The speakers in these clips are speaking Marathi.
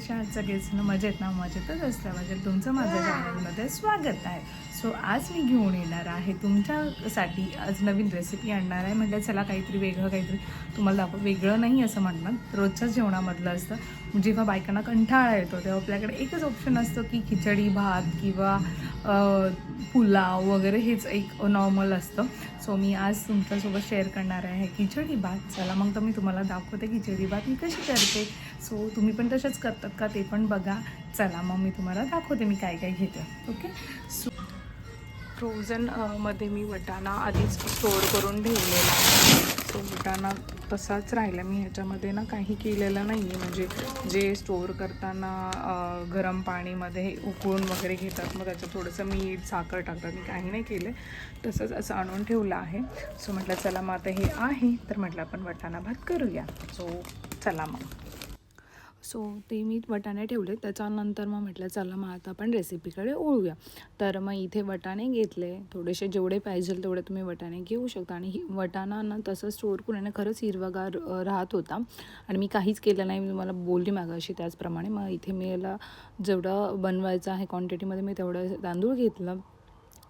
कशा आहात सगळेजण मजेत ना मजेतच असल्या मजेत तुमचं माझ्या चॅनलमध्ये स्वागत आहे. सो आज मी घेऊन येणार आहे तुमच्यासाठी आज नवीन रेसिपी आणणार आहे. म्हटलं चला काहीतरी वेगळं काहीतरी तुम्हाला दाखव वेगळं नाही असं म्हणणार. रोजच्याच जेवणामधलं असतं. जेव्हा बायकांना कंटाळा येतो तेव्हा आपल्याकडे एकच ऑप्शन असतं की खिचडी भात किंवा पुलाव वगैरे हेच एक नॉर्मल असतं. सो मी आज तुमच्यासोबत शेअर करणार आहे खिचडी भात. चला मग तर मी तुम्हाला दाखवते खिचडी भात मी कशी करते. सो तुम्ही पण तशाच करतात का ते पण बघा. चला मग मी तुम्हाला दाखवते मी काय काय घेते. ओके सो फ्रोझनमध्ये मी वटाणा आधीच स्टोअर करून ठेवलेला आहे. तो वटाणा तसाच राहिला. मी ह्याच्यामध्ये ना काही केलेलं नाही आहे म्हणजे जे स्टोअर करताना गरम पाणीमध्ये हे उकळून वगैरे घेतात मग त्याच्यात थोडंसं मीठ साखर टाकतात. मी काही नाही केलं. तसंच असं आणून ठेवलं आहे. सो म्हटलं चला मग आता हे आहे. तर म्हटलं आपण वटाणा भात करूया. सो चला मग. सो ते मी वटाणे ठेवले. त्याच्यानंतर मग म्हटलं चला मग आता आपण रेसिपीकडे ओळूया तर मग इथे वटाणे घेतले. थोडेसे जेवढे पाहिजे तेवढे तुम्ही वटाणे घेऊ शकता. आणि ही वटाणा ना तसं स्टोअर करून आहे खरंच हिरवागार राहत होता. आणि मी काहीच केलं नाही. मी तुम्हाला बोलली मागाशी त्याचप्रमाणे. मग इथे मी याला जेवढं बनवायचं आहे क्वांटिटीमध्ये मी तेवढं तांदूळ घेतलं.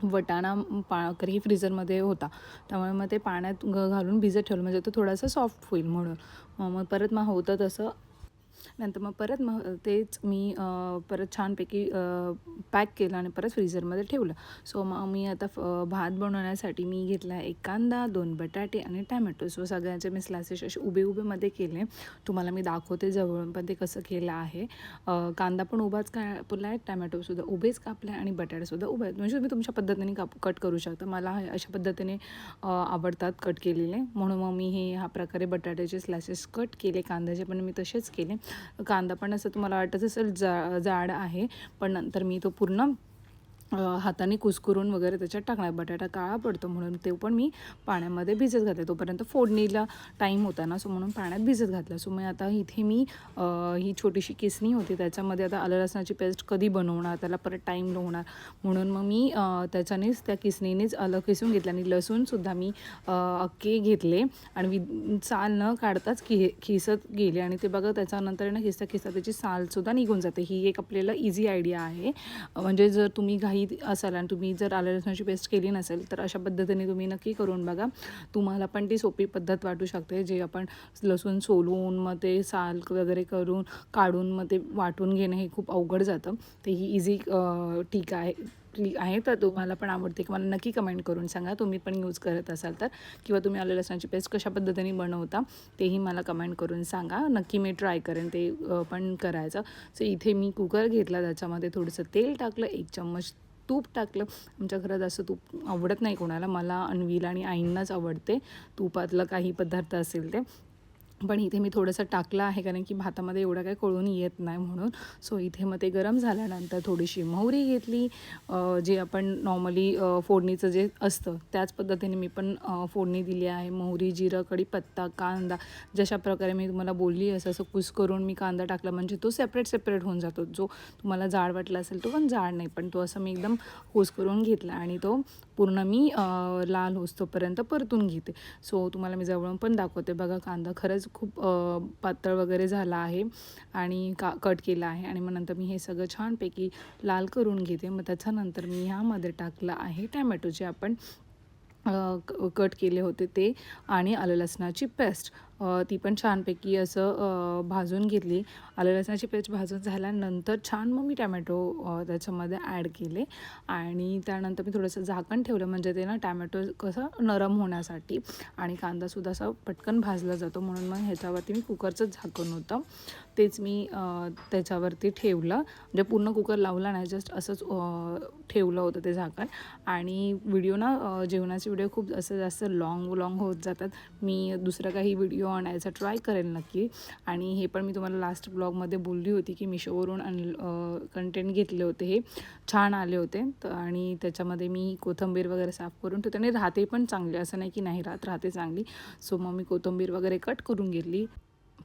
वटाणा पाकरी फ्रीजरमध्ये होता. त्यामुळे मग ते पाण्यात घालून भिजत ठेवलं. म्हणजे तो थोडासा सॉफ्ट होईल म्हणून. मग मग परत मग होतं तसं नंतर मग परत मग तेच मी परत छानपैकी पॅक केलं आणि परत फ्रीझरमध्ये ठेवलं. सो मग मी आता फ- भात बनवण्यासाठी मी घेतला एक कांदा दोन बटाटे आणि टॅमॅटो. सो सगळ्यांचे मी स्लायसेस असे उभे उभेमध्ये केले. तुम्हाला मी दाखवते जवळून पण ते कसं केलं आहे. कांदा पण उभाच कापला आहे टॅमॅटोसुद्धा उभेच कापले आहे आणि बटाटेसुद्धा उभे आहेत. म्हणजे तुम्ही तुमच्या पद्धतीने काप कट करू शकता. मला हे अशा पद्धतीने आवडतात कट केलेले. म्हणून मग मी हे ह्या प्रकारे बटाट्याचे स्लायसेस कट केले कांद्याचे पण मी तसेच केले. कांदा पण असं तुम्हाला वाटत असेल जा जाड आहे पण नंतर मी तो पूर्ण हाताने कुस्करून वगैरे त्याच्यात टाकणार. बटाटा काळा पडतो म्हणून ते पण मी पाण्यामध्ये भिजत घातले तोपर्यंत फोडणीला टाईम होता ना सो म्हणून पाण्यात भिजत घातलं. सो मग आता इथे मी ही छोटीशी किसणी होती. त्याच्यामध्ये आता आलं लसणाची पेस्ट कधी बनवणार त्याला परत टाईम होणार. म्हणून मग मी त्याच्यानेच त्या किसणीनेच आलं किसून घेतलं. आणि लसूणसुद्धा मी अक्के घेतले. आणि वि साल न काढताच कि खिसत गेले. आणि ते बघा त्याच्यानंतर ना खिसता खिसता त्याची सालसुद्धा निघून जाते. ही एक आपल्याला इझी आयडिया आहे. म्हणजे जर तुम्ही घाई असाल आणि तुम्ही जर आलं लसणाची पेस्ट केली नसेल तर अशा पद्धतीने तुम्ही नक्की करून बघा. तुम्हाला पण ती सोपी पद्धत वाटू शकते जे आपण लसूण सोलून मग ते साल वगैरे करून काढून मग ते वाटून घेणं हे खूप अवघड जातं. ते ही इझी ठीक आहे आहे तर तुम्हाला पण आवडते. की मला नक्की कमेंट करून सांगा तुम्ही पण यूज करत असाल तर. किंवा तुम्ही आलं लसणाची पेस्ट कशा पद्धतीने बनवता तेही मला कमेंट करून सांगा. नक्की मी ट्राय करेन ते पण करायचं. सो इथे मी कुकर घेतला त्याच्यामध्ये थोडंसं तेल टाकलं एक चम्मच तूप टाकलं. आमच्या घरात असं तूप आवडत नाही कोणाला. मला अन्वीला आणि आईंनाच आवडते. तुपातलं काही पदार्थ असेल ते. पण इथे मी थोडंसं टाकलं आहे कारण की भातामध्ये एवढं काही कळून येत नाही म्हणून. सो इथे मग ते गरम झाल्यानंतर थोडीशी मोहरी घेतली. जे आपण नॉर्मली फोडणीचं जे असतं त्याच पद्धतीने मी पण फोडणी दिली आहे. मोहरी जिरं कढीपत्ता कांदा जशा प्रकारे मी तुम्हाला बोलली असं असं कुस करून मी कांदा टाकला. म्हणजे तो सेपरेट सेपरेट होऊन जातो. जो तुम्हाला जाड वाटला असेल तो पण जाड नाही पण तो असं मी एकदम कुस करून घेतला. आणि तो पूर्ण मी लाल होस्तोपर्यंत परतून घेते. सो तुम्हाला मी जवळून पण दाखवते. बघा कांदा खरंच खूप पातळ वगैरे झाला आहे आणि का कट केला आहे आणि मग नंतर मी हे सगळं छानपैकी लाल करून घेते. मग त्याच्यानंतर मी ह्यामध्ये टाकलं आहे टॅमॅटो जे आपण क- कट केले होते ते आणि आलं लसणाची पेस्ट. ती पण छानपैकी असं भाजून घेतली. आलं लसणाची पेस्ट भाजून झाल्यानंतर छान मग मी टॅमॅटो त्याच्यामध्ये ॲड केले. आणि त्यानंतर मी थोडंसं झाकण ठेवलं म्हणजे ते ना टॅमॅटो कसं नरम होण्यासाठी. आणि कांदासुद्धा असा पटकन भाजला जातो म्हणून मग ह्याच्यावरती मी कुकरचं झाकण होतं. तेच मी त्याच्यावरती ठेवलं. म्हणजे पूर्ण कुकर लावला नाही जस्ट असंच ठेवलं होतं ते झाकण. आणि व्हिडिओ ना जेवणाचे व्हिडिओ खूप असं जास्त लॉंग लॉंग होत जातात. मी दुसरं काही व्हिडिओ आणायचा ट्राय करेल नक्की. आणि हे पण मी तुम्हाला लास्ट ब्लॉगमध्ये बोलली होती की मिशोवरून अन कंटेंट घेतले होते हे. छान आले होते. तर आणि त्याच्यामध्ये मी कोथिंबीर वगैरे साफ करून ठेवते. आणि राहते पण चांगली. असं नाही की नाही राहत राहते चांगली. सो मग मी कोथिंबीर वगैरे कट करून घेतली.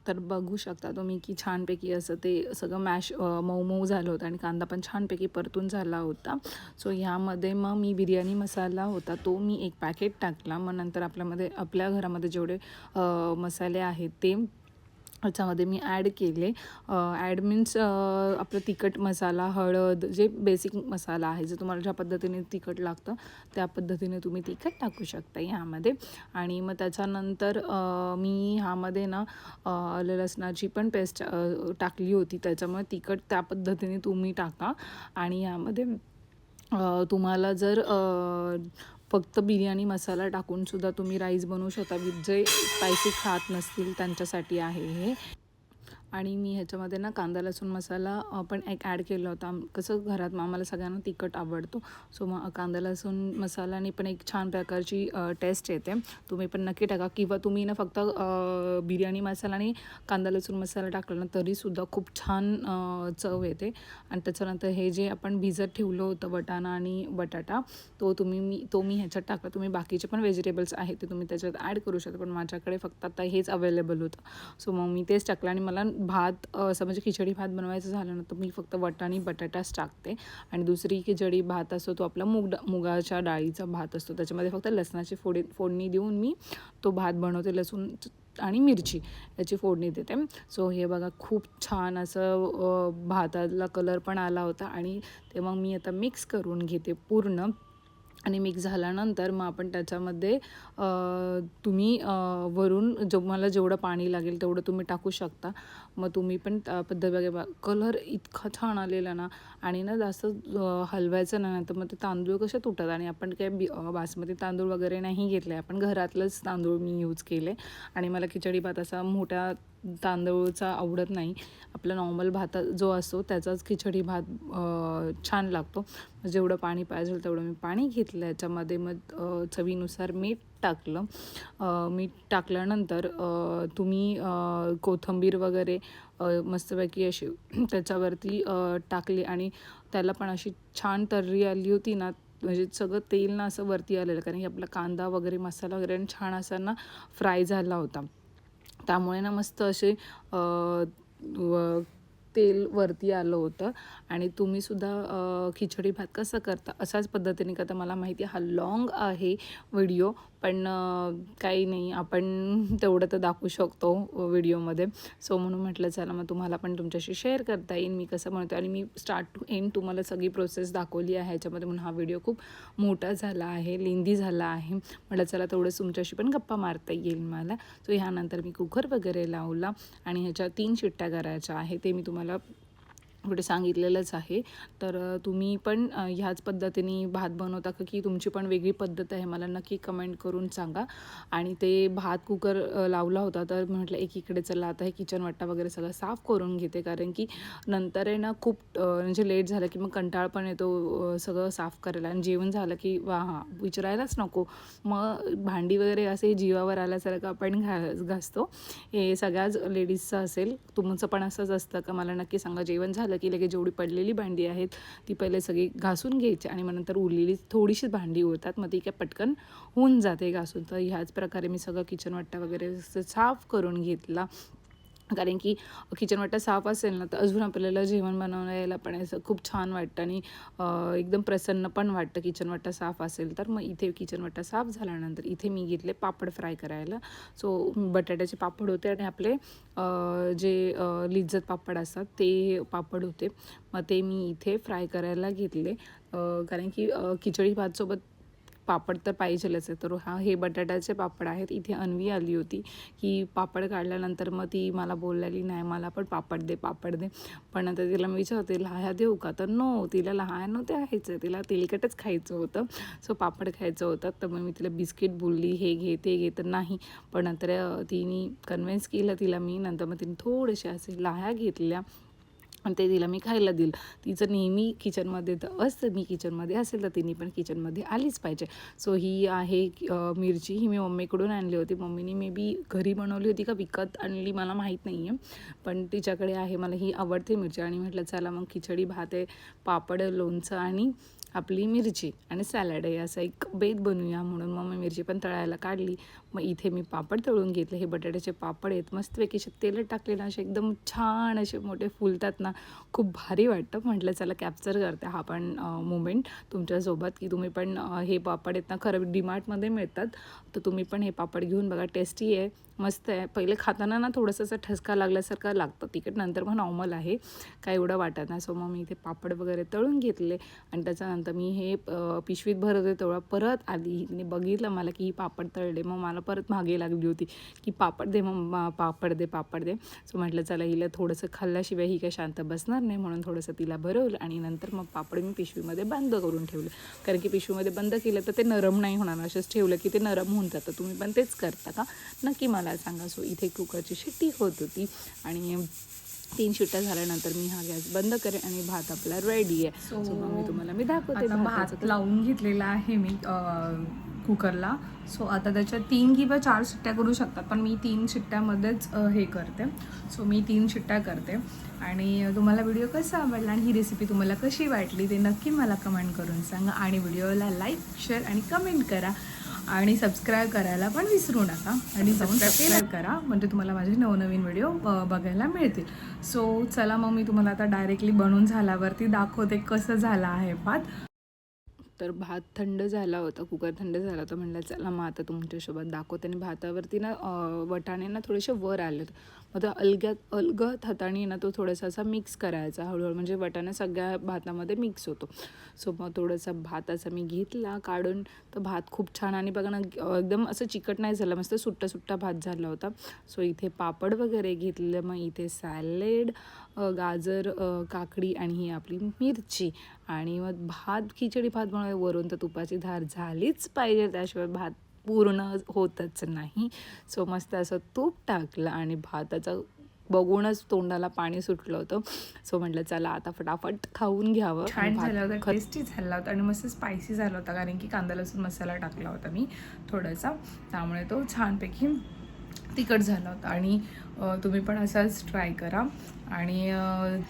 तर बघू शकता तुम्ही की छानपैकी असं ते सगळं मॅश मऊ मऊ झालं होतं आणि कांदा पण छानपैकी परतून झाला होता. सो ह्यामध्ये मग मी बिर्याणी मसाला होता तो मी एक पॅकेट टाकला. मग नंतर आपल्यामध्ये आपल्या घरामध्ये जेवढे मसाले आहेत ते याच्यामध्ये मी ॲड केले. ॲड मीन्स आपलं तिखट मसाला हळद जे बेसिक मसाला आहे जे तुम्हाला ज्या पद्धतीने तिखट लागतं त्या पद्धतीने तुम्ही तिखट टाकू शकता ह्यामध्ये. आणि मग त्याच्यानंतर मी ह्यामध्ये ना आलं लसणाची पण पेस्ट टाकली होती. त्याच्यामुळे तिखट त्या पद्धतीने तुम्ही टाका. आणि ह्यामध्ये तुम्हाला जर फक्त बिर्याणी मसाला टाकून सुद्धा तुम्ही राईस बनवू शकता विथ जे स्पायसी खात नसतील त्यांच्यासाठी आहे हे. आणि मी ह्याच्यामध्ये ना कांदा लसूण मसाला पण एक ॲड केला होता. कसं घरात आम्हाला सगळ्यांना तिखट आवडतो. सो मग कांदा लसूण मसाल्याने पण एक छान प्रकारची टेस्ट येते. तुम्ही पण नक्की टाका. किंवा तुम्ही ना फक्त बिर्याणी मसाला आणि कांदा लसूण मसाला टाकला ना तरीसुद्धा खूप छान चव येते. आणि त्याच्यानंतर हे जे आपण भिजत ठेवलं होतं वटाणा आणि बटाटा तो तुम्ही मी तो मी ह्याच्यात टाकला. तुम्ही बाकीचे पण व्हेजिटेबल्स आहेत ते तुम्ही त्याच्यात ॲड करू शकता. पण माझ्याकडे फक्त आता हेच अवेलेबल होतं. सो मग मी तेच टाकलं आणि मला भात असं म्हणजे खिचडी भात बनवायचं झालं ना तर मी फक्त वटाणी बटाटाच टाकते. आणि दुसरी खिचडी भात असतो तो आपला मुग डा मुगाच्या डाळीचा भात असतो. त्याच्यामध्ये फक्त लसणाची फोडी फोडणी देऊन मी तो भात बनवते लसूण आणि मिरची याची फोडणी देते. सो हे बघा खूप छान असं भाताला कलर पण आला होता. आणि ते मग मी आता मिक्स करून घेते पूर्ण. आणि मिक्स झाल्यानंतर मग आपण त्याच्यामध्ये तुम्ही वरून जो मला जेवढं पाणी लागेल तेवढं तुम्ही टाकू शकता. मग तुम्ही पण त्या पद्धत बघा कलर इतका छान आलेला ना. आणि ना जास्त हलवायचं नाही तर मग ते तांदूळ कसे तुटतात आणि आपण काय बी बासमती तांदूळ वगैरे नाही घेतले. आपण घरातलंच तांदूळ मी यूज केले. आणि मला खिचडी भात असा मोठ्या तांदूळचा आवडत नाही. आपला नॉर्मल भात जो असतो त्याचाच खिचडी भात छान लागतो. जेवढं पाणी पाहिजे तेवढं मी पाणी घेतलं. याच्यामध्ये मग चवीनुसार मीठ टाकलं. मीठ टाकल्यानंतर तुम्ही कोथंबीर कोथिंबीर वगैरे मस्तपैकी अशी त्याच्यावरती टाकली आणि त्याला पण अशी छान तर्री आली होती ना म्हणजे सगळं तेल ना असं वरती आलेलं. कारण की आपला कांदा वगैरे मसाला वगैरे छान असा ना फ्राय झाला होता. त्यामुळे ना मस्त असे व- तेल वरती आलं होतं. आणि तुम्हीसुद्धा खिचडी भात कसं करता असाच पद्धतीने करता. मला माहिती आहे हा लॉंग आहे व्हिडिओ पण काही नाही. आपण तेवढं तर दाखवू शकतो व्हिडिओमध्ये. सो म्हणून म्हटलं चला मग तुम्हाला पण तुमच्याशी शेअर करता येईल. मी कसं म्हणतो आणि मी स्टार्ट टू एंड तुम्हाला सगळी प्रोसेस दाखवली आहे. ह्याच्यामध्ये म्हणून हा व्हिडिओ खूप मोठा झाला आहे लेंदी झाला आहे. म्हटलं चला तेवढंच तुमच्याशी पण गप्पा मारता येईल मला. सो ह्यानंतर मी कुकर वगैरे लावला आणि ह्याच्या तीन शिट्ट्या करायच्या आहे ते मी तुम्हाला कुठे सांगितलेलंच आहे. तर तुम्ही पण ह्याच पद्धतीने भात बनवता का? की तुमची पण वेगळी पद्धत आहे? मला नक्की कमेंट करून सांगा. आणि ते भात कुकर लावला होता तर म्हटलं एकीकडे चला आता हे किचन वाटा वगैरे सगळं साफ करून घेते. कारण की नंतर आहे ना खूप म्हणजे लेट झालं की मग कंटाळ पण येतो सगळं साफ करायला. आणि जेवण झालं की वा हां विचारायलाच नको. मग भांडी वगैरे असे जीवावर आल्यासारखं आपण घा घासतो. हे सगळ्याच लेडीजचं असेल. तुमचं पण असंच असतं का? मला नक्की सांगा. जेवण झालं की लगेच जेवढी पडलेली भांडी आहेत ती पहिले सगळी घासून घ्यायची आणि मग नंतर उरलेली थोडीशीच भांडी उरतात. मग ती काय पटकन होऊन जाते घासून. तर ह्याच प्रकारे मी सगळं किचन वाट्टा वगैरे असं साफ करून घेतला. कारण की किचन वाटा साफ असेल ना तर अजून आपल्याला जेवण बनवण्याला पण असं खूप छान वाटतं आणि एकदम प्रसन्न पण वाटतं किचन वाटा साफ असेल तर. मग इथे किचन वाटा साफ झाल्यानंतर इथे मी घेतले पापड फ्राय करायला. सो बटाट्याचे पापड होते आणि आपले जे लिज्जत पापड असतात ते पापड होते. मग ते मी इथे फ्राय करायला घेतले. कारण की खिचडी भातसोबत पापड तर पाहिजेलच आहे. तर हा हे बटाट्याचे पापड आहेत. इथे अन्वी आली होती की पापड काढल्यानंतर मग ती मला बोललेली नाही मला पण पापड दे पापड दे. पण नंतर तिला मी विचारते लहाया देऊ का? तर नो तिला लहान नव्हते खायचं तिला तेलकटच खायचं होतं. सो पापड खायचं होतं. तर मग मी तिला बिस्किट बोलली हे घे ते घे. तर नाही. पण नंतर तिने कन्व्हिन्स केलं तिला मी. नंतर मग तिने थोडेसे असे लाह्या घेतल्या. आणि ते तिला मी खायला दिलं. तिचं नेहमी किचनमध्ये तर असतं मी किचनमध्ये असेल तर तिने पण किचनमध्ये आलीच पाहिजे. सो ही आहे मिरची. ही मी मम्मीकडून आणली होती. मम्मीने मे बी घरी बनवली होती का विकत आणली मला माहीत नाही आहे पण तिच्याकडे आहे मला ही आवडते मिरची. आणि म्हटलं चला मग खिचडी भात आहे पापड लोणचं आणि आपली मिरची आणि सॅलड आहे. असा एक बेत बनवूया. म्हणून मग मी मिरची पण तळायला काढली. मग इथे मी पापड तळून घेतले. हे बटाट्याचे पापड आहेत. मस्तपैकी असे तेल टाकले ना असे एकदम छान असे मोठे फुलतात ना खूप भारी वाटतं. म्हटलं चला कॅप्चर करते हा पण मुमेंट तुमच्यासोबत की तुम्ही पण हे पापड आहेत ना खरं डीमार्टमध्ये मिळतात. तर तुम्ही पण हे पापड घेऊन बघा. टेस्टी आहे. मस्त आहे. पहिले खाताना ना थोडंसं असं ठसका लागल्यासारखं लागतं. तिखट नंतर मग नॉर्मल आहे. काय एवढं वाटत नाही. सो मग मी इथे पापड वगैरे तळून घेतले. आणि त्याच्यानंतर मी हे पिशवीत भरत होते तेवढा परत आली तिने बघितलं मला की ही पापड तळले. मग मला परत मागे लागली होती की पापड दे मग पापड दे पापड दे. सो म्हटलं चला हिला थोडंसं खाल्ल्याशिवाय ही काय शांत बसणार नाही. म्हणून थोडंसं तिला भरवलं. आणि नंतर मग पापड मी पिशवीमध्ये बंद करून ठेवले. कारण की पिशवीमध्ये बंद केलं तर ते नरम नाही होणार. असंच ठेवलं की ते नरम होऊन जातं. तुम्ही पण तेच करता का? नक्की मला सांगा सो इथे कुकरची शिट्टी होत होती आणि तीन शिट्ट्या झाल्यानंतर मी हा गॅस बंद करेन आणि भात आपला रेडी आहे. सो मग मी तुम्हाला मी दाखवते भात लावून घेतलेला आहे मी कुकरला. सो आता त्याच्यात तीन किंवा चार शिट्ट्या करू शकतात पण मी तीन शिट्ट्यामध्येच हे करते. सो मी तीन शिट्ट्या करते. आणि तुम्हाला व्हिडिओ कसा आवडला आणि ही रेसिपी तुम्हाला कशी वाटली ते नक्की मला कमेंट करून सांगा. आणि व्हिडिओला लाईक शेअर आणि कमेंट करा. आणि सबस्क्राईब करायला पण विसरू नका. आणि जाऊन सबस्क्राईब करा. म्हणजे तुम्हाला माझे नवनवीन व्हिडिओ बघायला मिळतील. सो चला मग मी तुम्हाला आता डायरेक्टली बनवून झाल्यावरती दाखवते कसं झालं आहे भात तर भात थंड झाला होता कुकर थंड झाला होता म्हणलं चला मग आता तुमच्यासोबत दाखवते. आणि भातावरती ना वटाणे ना थोडेसे वर आले होते. मग तो अलग्यात अलगत हाताने ना तो थोडासा असा मिक्स करायचा हळूहळू. म्हणजे वटाणा सगळ्या भातामध्ये मिक्स होतो. सो मग थोडासा भात असा मी घेतला काढून तर भात खूप छान. आणि बघा ना एकदम असं चिकट नाही झालं मस्त सुट्टा सुट्टा भात झाला होता. सो इथे पापड वगैरे घेतलं मग इथे सॅलेड गाजर काकडी आणि ही आपली मिरची. आणि मग भात खिचडी भात बनवाय वरून तर तुपाची धार झालीच पाहिजे. त्याशिवाय भात पूर्ण होतच नाही. सो मस्त असं तूप टाकलं आणि भाताचं बघूनच तोंडाला पाणी सुटलं होतं. सो म्हटलं चला आता फटाफट खाऊन घ्यावं. छान झाला होता. टेस्टी झाला होता आणि मस्त स्पायसी झाला होता. कारण की कांदा लसूण मसाला टाकला होता मी थोडासा. त्यामुळे तो छानपैकी तिखट झाला होता. आणि तुम्ही पण असाच ट्राय करा. आणि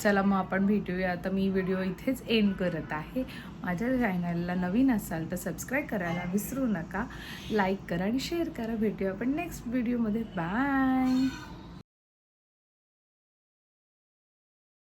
चला मग आपण भेटूया. आता मी व्हिडिओ इथेच एंड करत आहे. माझ्या चॅनलला नवीन असाल तर सबस्क्राईब करायला विसरू नका. लाईक करा आणि शेअर करा. भेटूया आपण नेक्स्ट व्हिडिओमध्ये बाय